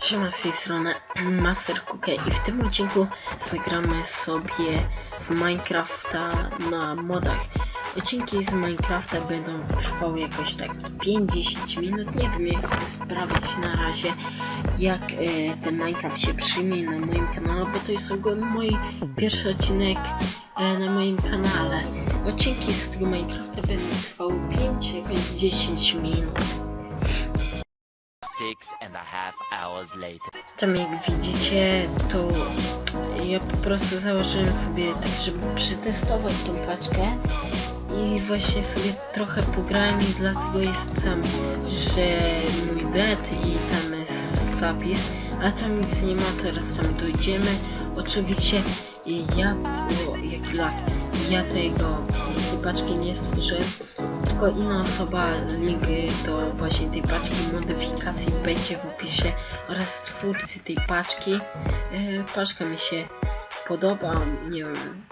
Siema z tej strony Master Cookie i w tym odcinku zagramy sobie w Minecrafta na modach. Odcinki z Minecrafta będą trwały jakoś tak 5-10 minut. Nie wiem jak to sprawdzić na razie jak e, ten Minecraft się przyjmie na moim kanale, bo to jest ogólnie mój pierwszy odcinek e, na moim kanale. Odcinki z tego Minecrafta będą trwały 5 jakoś 10 minut. Tam jak widzicie, to ja po prostu założyłem sobie tak, żeby przetestować tą paczkę i właśnie sobie trochę pograłem i dlatego jest tam, że mój bed i tam jest zapis, a tam nic nie ma, zaraz tam dojdziemy. Oczywiście ja, o, jaki lag, ja tego, tej paczki nie stworzyłem, tylko inna osoba, link do właśnie tej paczki modyfikacji będzie w opisie oraz twórcy tej paczki. E, paczka mi się podoba, nie wiem,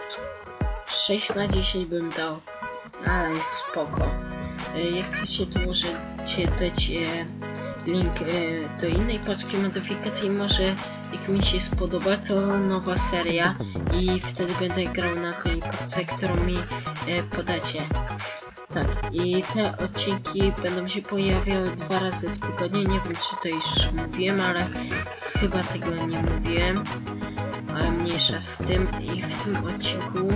6 na 10 bym dał, ale spoko. Jak chcecie to możecie dać e, link e, do innej paczki modyfikacji, może jak mi się spodoba to nowa seria i wtedy będę grał na tej paczce, którą mi e, podacie. Tak, i te odcinki będą się pojawiały dwa razy w tygodniu. Nie wiem, czy to już mówiłem, ale chyba tego nie mówiłem. Mniejsza z tym. I w tym odcinku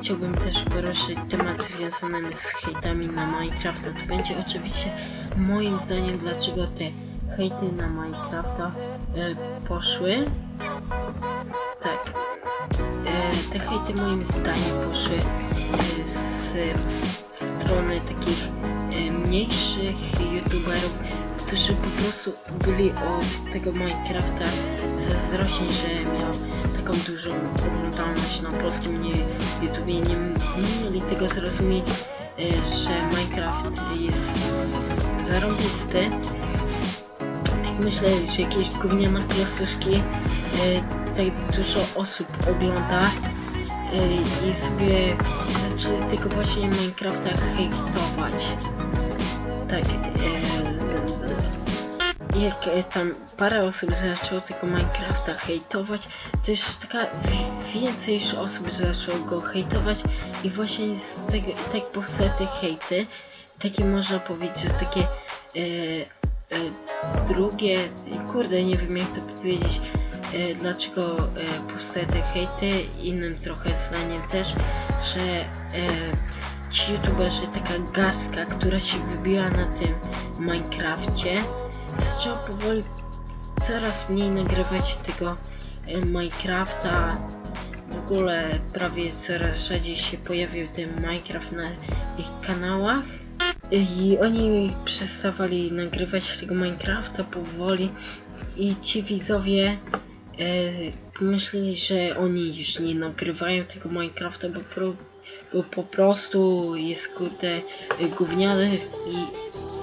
chciałbym też poruszyć temat związany z hejtami na Minecrafta. To będzie oczywiście moim zdaniem, dlaczego te hejty na Minecrafta e, poszły. Tak. E, te hejty moim zdaniem poszły e, z strony takich e, mniejszych youtuberów, którzy po prostu byli od tego Minecrafta zazdrośni, że miał taką dużą oglądalność na polskim nie, YouTubie. Nie, nie mieli tego zrozumieć, e, że Minecraft jest zarąbisty. Myślę, że jakieś gówniane klosuszki e, tak dużo osób ogląda e, i sobie zaczęli tego właśnie Minecrafta hejtować. Tak, jak e, tam parę osób zaczęło tego Minecrafta hejtować, to już taka wi- więcej już osób zaczęło go hejtować i właśnie z tego tak powstały te hejty. Takie można powiedzieć, że takie e, e, drugie, kurde nie wiem jak to powiedzieć, e, dlaczego e, powstały te hejty, innym trochę zdaniem też, że e, ci youtuberzy, taka garstka, która się wybiła na tym Minecrafcie, zaczęła powoli coraz mniej nagrywać tego e, Minecrafta. W ogóle prawie coraz rzadziej się pojawił ten Minecraft na ich kanałach. I oni przestawali nagrywać tego Minecrafta powoli i ci widzowie e, pomyśleli, że oni już nie nagrywają tego Minecrafta, bo, pro, bo po prostu jest kurde e, gówniane i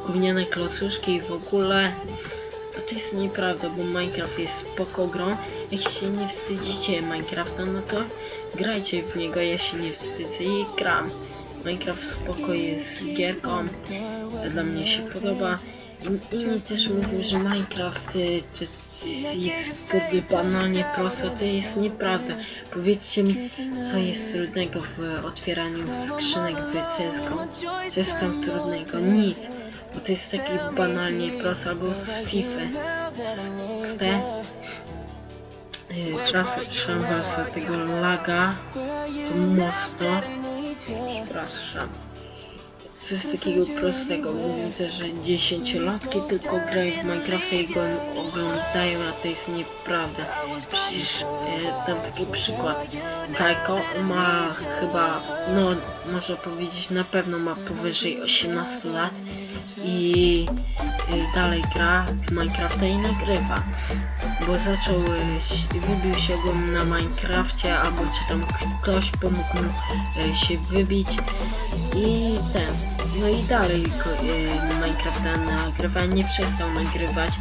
gówniane klocuszki i w ogóle a to jest nieprawda, bo Minecraft jest spoko grą. Jak się nie wstydzicie Minecrafta, no to grajcie w niego, ja się nie wstydzę i gram. Minecraft spoko jest gierką, dla mnie się podoba. In- Inni też mówią, że Minecraft y, to jest kurde banalnie prosto, to jest nieprawda. Powiedzcie mi, co jest trudnego w otwieraniu skrzynek w CSGO? Co jest tam trudnego? Nic. Bo to jest taki banalnie prosto, albo z FIFA. Z te Czas trzeba was za tego laga to mocno. Przepraszam. Co jest takiego prostego. Mówią też, że dziesięciolatki tylko grają w Minecrafta i go oglądają, a to jest nieprawda. Przecież e, dam taki przykład. Kajko ma chyba no można powiedzieć na pewno ma powyżej 18 lat i e, dalej gra w Minecrafta i nagrywa. Bo zaczął, wybił się go na Minecrafcie, albo czy tam ktoś pomógł mu e, się wybić. I ten, no i dalej e, Minecrafta nagrywa, nie przestał nagrywać,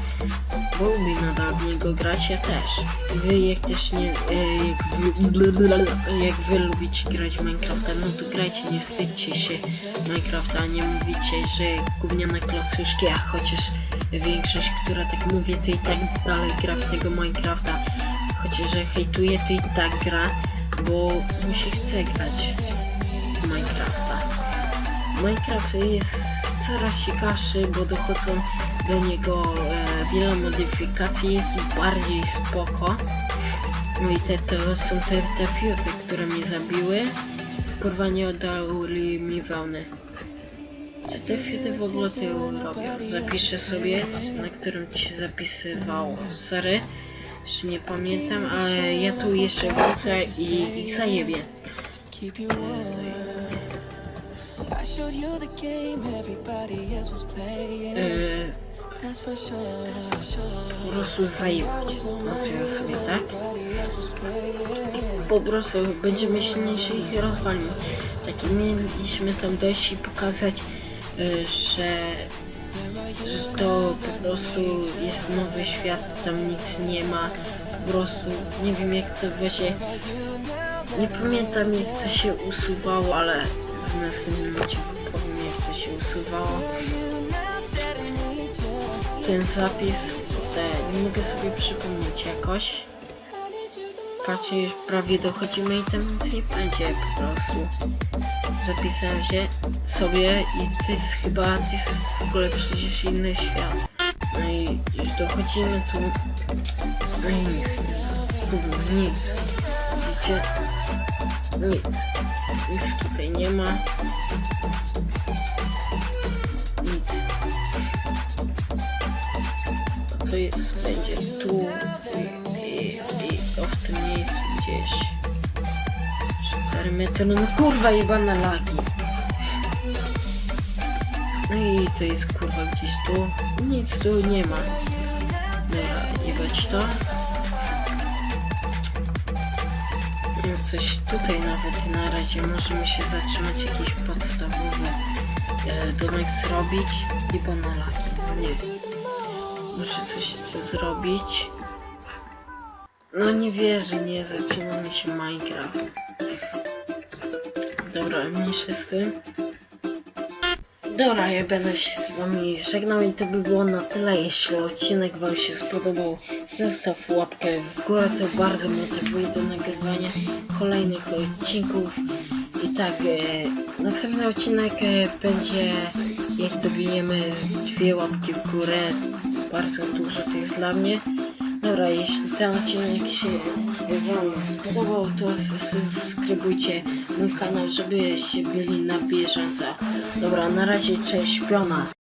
lubi nadal w niego grać, ja też. Wy jak też nie, e, jak wy, jak wy lubicie grać w Minecrafta, no to grajcie, nie wstydźcie się Minecrafta, nie mówicie, że gówniane klocuszki, a chociaż większość, która tak mówi, to i tak dalej gra w tego Minecrafta. Chociaż, że hejtuje, to i tak gra, bo mu się chce grać w Minecrafta. Minecraft jest coraz ciekawszy, bo dochodzą do niego e, wiele modyfikacji, jest bardziej spoko. No i te to są te, te fiuty, które mnie zabiły. Kurwa nie oddały mi wełny. Co te fiuty w ogóle ty robią? Zapiszę sobie, na którym ci zapisywał. Sorry, jeszcze nie pamiętam, ale ja tu jeszcze wrócę i ich zajebię. Yy. Po prostu zajebać. Nazwijmy sobie tak. Po prostu będziemy silniejsi i ich rozwalimy. Tak i mieliśmy tam dojść i pokazać, y, że, że to po prostu jest nowy świat, tam nic nie ma. Po prostu nie wiem jak to właśnie. Nie pamiętam jak to się usuwało, ale w następnym odcinku powiem jak to się usuwało. Ten zapis, te, nie mogę sobie przypomnieć jakoś. Patrzcie, już prawie dochodzimy i tam nic nie będzie po prostu. Zapisałem się sobie i to jest chyba, to jest w ogóle przecież inny świat. No i już dochodzimy tu, no i nic. Kurwa, nic. Widzicie? Nic. Nic tutaj nie ma. To jest, będzie tu i, i, i o w tym miejscu gdzieś. 4 metry, no kurwa jebane lagi. No i to jest kurwa gdzieś tu. Nic tu nie ma. Dobra, jebać to. No coś tutaj nawet na razie możemy się zatrzymać jakiś podstawowy e, domek zrobić i banalaki. Nie. Muszę coś tu zrobić. No nie wierzę, nie zaczynamy się Minecraft. Dobra, mniejsze z tym. Dobra, ja będę się z wami żegnał i to by było na tyle. Jeśli odcinek wam się spodobał, zostaw łapkę w górę, to bardzo motywuje do nagrywania kolejnych odcinków. I tak, e, następny odcinek e, będzie jak dobijemy dwie łapki w górę. Bardzo dużo to jest dla mnie. Dobra, jeśli ten odcinek się Wam spodobał, to subskrybujcie mój kanał, żebyście byli na bieżąco. Dobra, na razie, cześć, piona.